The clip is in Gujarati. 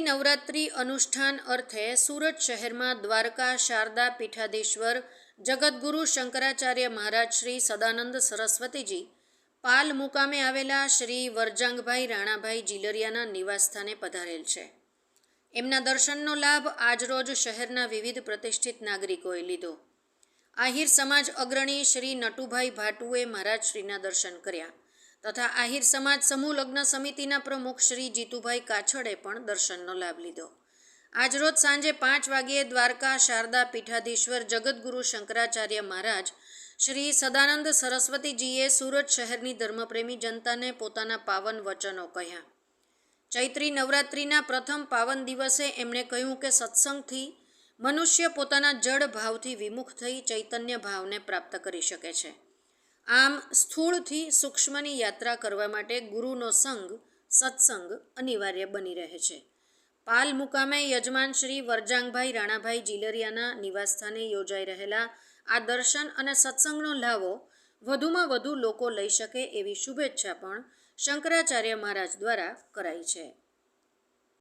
નવરાત્રિ અનુષ્ઠાન અર્થે સુરત શહેરમાં દ્વારકા, શારદા પીઠાધીશ્વર, જગદગુરુ શંકરાચાર્ય મહારાજ શ્રી સદાનંદ સરસ્વતીજી, પાલ મુકામે આવેલા શ્રી વરજાંગભાઈ રાણાભાઈ જીલરિયાના નિવાસસ્થાને પધારેલ છે. એમના દર્શનનો લાભ આજરોજ શહેરના વિવિધ પ્રતિષ્ઠિત નાગરિકોએ લીધો. આહિર સમાજ અગ્રણી શ્રી નટુભાઈ ભાટુએ મહારાજ શ્રીના દર્શન કર્યા. તથા આહિર સમાજ સમૂહ લગ્ન સમિતિના પ્રમુખ શ્રી જીતુભાઈ કાછડે પણ દર્શનનો લાભ લીધો. આજરોજ સાંજે પાંચ વાગ્યે દ્વારકા શારદા પીઠાધીશ્વર જગદગુરુ શંકરાચાર્ય મહારાજ શ્રી સદાનંદ સરસ્વતીજીએ સુરત શહેરની ધર્મપ્રેમી જનતાને પોતાના પાવન વચનો કહ્યા. ચૈત્રી નવરાત્રિના પ્રથમ પાવન દિવસે એમણે કહ્યું કે સત્સંગથી મનુષ્ય પોતાના જડ ભાવથી વિમુખ થઈ ચૈતન્ય ભાવને પ્રાપ્ત કરી શકે છે. આમ સ્થૂળથી સૂક્ષ્મની યાત્રા કરવા માટે ગુરુનો સંગ, સત્સંગ અનિવાર્ય બની રહે છે. પાલ મુકામે યજમાન શ્રી વરજાંગભાઈ રાણાભાઈ જીલરિયાના નિવાસસ્થાને યોજાઈ રહેલા આ દર્શન અને સત્સંગનો લાવો વધુમાં વધુ લોકો લઈ શકે એવી શુભેચ્છા પણ શંકરાચાર્ય મહારાજ દ્વારા કરાઈ છે.